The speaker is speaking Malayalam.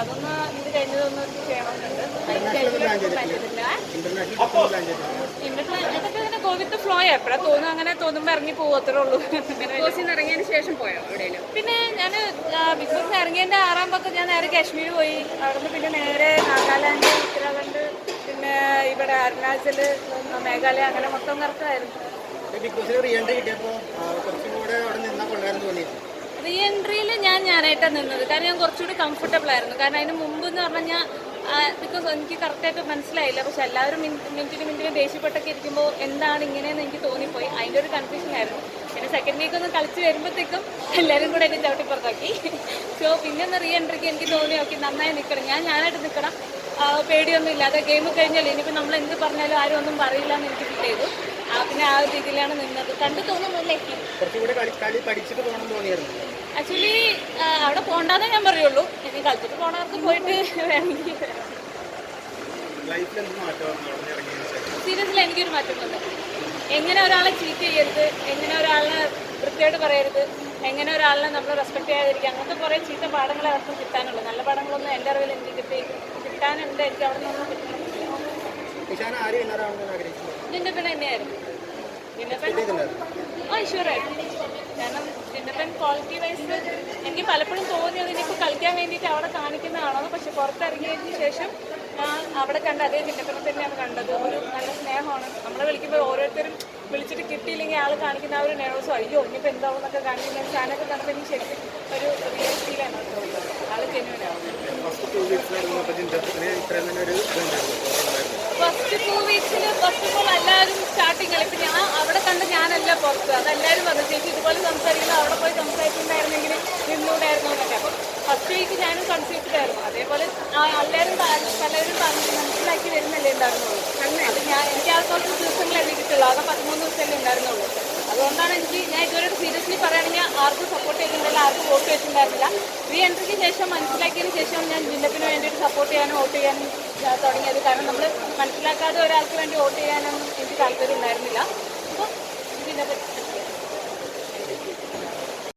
അതൊന്ന് ഇത് കഴിഞ്ഞതൊന്ന് ചെയ്യണമെന്നുണ്ട്. ഇങ്ങനെ വിത്ത് ഫ്ലോ എപ്പോഴാ തോന്നുന്നു അങ്ങനെ തോന്നുമ്പോൾ ഇറങ്ങി പോകും അത്രേ ഉള്ളൂ. അങ്ങനെ ബിഗ് ബോസിൽ ഇറങ്ങിയതിന് ശേഷം പോയോ എവിടെയെങ്കിലും പിന്നെ ഞാൻ ബിഗ് ബോസ് ഇറങ്ങിയതിന്റെ ആറാം പക്കം ഞാൻ നേരെ കാശ്മീർ പോയി. അവിടുന്ന് പിന്നെ നേരെ നാഗാലാൻഡ് ഉത്തരാഖണ്ഡ് പിന്നെ ഇവിടെ അരുണാചൽ മേഘാലയ അങ്ങനെ മൊത്തം കറക്കമായിരുന്നു ബിഗ് ബോസിൽ റീ എൻട്രി കിട്ടിയപ്പോൾ കുറച്ചും കൂടെ അവിടെ നിന്നാൽ കൊള്ളായിരുന്നു തോന്നിയിരുന്നു റീ എൻട്രിയിൽ ഞാനായിട്ടാണ് നിന്നത്. കാരണം ഞാൻ കുറച്ചുകൂടി കംഫർട്ടബിൾ ആയിരുന്നു. കാരണം അതിന് മുമ്പ് എന്ന് പറഞ്ഞാൽ ബിക്കോസ് എനിക്ക് കറക്റ്റായിട്ട് മനസ്സിലായില്ല. പക്ഷെ എല്ലാവരും മിനിറ്റ് മിനിറ്റിന് മിനിറ്റിന് ദേഷ്യപ്പെട്ടൊക്കെ ഇരിക്കുമ്പോൾ എന്താണ് ഇങ്ങനെയെന്ന് എനിക്ക് തോന്നിപ്പോയി. അതിന്റെ ഒരു കൺഫ്യൂഷൻ ആയിരുന്നു. പിന്നെ സെക്കൻഡ് വീക്ക് ഒന്ന് കളിച്ച് വരുമ്പോഴത്തേക്കും എല്ലാവരും കൂടെ എന്നെ ചവിട്ടി പുറത്താക്കി. സോ പിന്നെ ഒന്ന് റീ എൻട്രിക്ക് എനിക്ക് തോന്നി ഓക്കെ നന്നായി നിൽക്കണം ഞാൻ ഞാനായിട്ട് നിൽക്കണം പേടിയൊന്നും ഇല്ലാതെ ഗെയിം കഴിഞ്ഞാൽ ഇനിയിപ്പോൾ നമ്മൾ എന്ത് പറഞ്ഞാലും ആരും ഒന്നും പറയില്ല എന്ന് എനിക്ക് ഫീൽ ചെയ്തു. പിന്നെ ആ ഒരു രീതിയിലാണ് നിന്നത്. കണ്ടു തോന്നുന്നല്ലേ കുറച്ചും കൂടെ കളി കളി പഠിച്ചിട്ട് പോകണം തോന്നിയായിരുന്നു. ആക്ച്വലി അവിടെ പോകണ്ടെന്നേ ഞാൻ പറയുള്ളൂ. ഇനി കളിച്ചിട്ട് പോണവർക്ക് പോയിട്ട് വേണമെങ്കിൽ സീരിയസിൽ എനിക്കൊരു മാറ്റമുണ്ട്. എങ്ങനെ ഒരാളെ ചീറ്റ് ചെയ്യരുത്? എങ്ങനെ ഒരാളിനെ വൃത്തിയായിട്ട് പറയരുത്? എങ്ങനെ ഒരാളിനെ നമ്മൾ റെസ്പെക്ട് ചെയ്യാതിരിക്കുക? അങ്ങനത്തെ കുറേ ചീത്ത പാഠങ്ങളെ അവർക്ക് കിട്ടാനുള്ളൂ നല്ല പാഠങ്ങളൊന്നും എന്റെ അറിവിൽ എനിക്ക് കിട്ടി കിട്ടാനുണ്ട്. എനിക്ക് അവിടെ നിന്നൊന്നും കിട്ടണമെന്നില്ല നിന്റെ പിന്നെ തന്നെയായിരുന്നു ഇതിന്റെ ആ ഈശ്വരായിരുന്നു ക്വാളിറ്റി വൈസ് എനിക്ക് പലപ്പോഴും തോന്നിയത് ഇനിയിപ്പോൾ കളിക്കാൻ വേണ്ടിയിട്ട് അവിടെ കാണിക്കുന്നതാണോ? പക്ഷെ പുറത്തിറങ്ങിയതിന് ശേഷം അവിടെ കണ്ട അതേ ജിന്നപ്പനെ തന്നെയാണ് കണ്ടത്. ഒരു നല്ല സ്നേഹമാണ്. നമ്മളെ വിളിക്കുമ്പോൾ ഓരോരുത്തരും വിളിച്ചിട്ട് കിട്ടിയില്ലെങ്കിൽ ആൾ കാണിക്കുന്ന ആ ഒരു നെർവസോ അയ്യോ ഇനിയിപ്പോൾ എന്താവും എന്നൊക്കെ കാണിക്കുന്ന ചാനൊക്കെ കണ്ടപ്പോൾ എനിക്ക് ശരിക്കും ഒരു റിയൽ ഫീലാണ് ആൾ ജെന്യൂനാവും ഓഫ് ഓൾ എല്ലാവരും സ്റ്റാർട്ടിങ് ഇപ്പൊ ഞാൻ അവിടെ കണ്ട് ഞാനല്ല പുറത്ത്. അതെല്ലാവരും പറഞ്ഞു ചേച്ചി ഇതുപോലെ സംസാരിക്കുന്നത് അവിടെ പോയി സംസാരിച്ചിട്ടുണ്ടായിരുന്നെങ്കിൽ നിന്നൂടായിരുന്നു എന്നൊക്കെ. അപ്പം ഫസ്റ്റ് വീക്ക് ഞാനും കൺഫ്യൂസ്ഡ് ആയിരുന്നു. അതേപോലെ എല്ലാവരും പല- പലരും പറഞ്ഞ് മനസ്സിലാക്കി വരുന്നല്ലേ ഉണ്ടായിരുന്നുള്ളൂ. അത് ഞാൻ എനിക്ക് ആ കുറച്ച് ദിവസങ്ങളെ കിട്ടുള്ളൂ ആകെ പതിമൂന്ന് ഉണ്ടായിരുന്നുള്ളൂ എനിക്ക് ഞാൻ ഇതുവരെ സീരിയസ്ലി പറയുകയാണെങ്കിൽ ആർക്കും സപ്പോർട്ട് ചെയ്തിട്ടുണ്ടായില്ല ആർക്കും വോട്ട് ചെയ്തിട്ടുണ്ടായിരുന്നില്ല റീ എൻട്രിക്ക് ശേഷം മനസ്സിലാക്കിയതിന് ശേഷം ഞാൻ ജില്ലപ്പിന് വേണ്ടിയിട്ട് സപ്പോർട്ട് ചെയ്യാനും വോട്ട് ചെയ്യാനും തുടങ്ങിയത്. കാരണം നമ്മൾ മനസ്സിലാക്കാതെ ഒരാൾക്ക് വേണ്ടി വോട്ട് ചെയ്യാനും എനിക്ക് താല്പര്യം ഉണ്ടായിരുന്നില്ല. അപ്പോൾ ഇതിനെ പറ്റി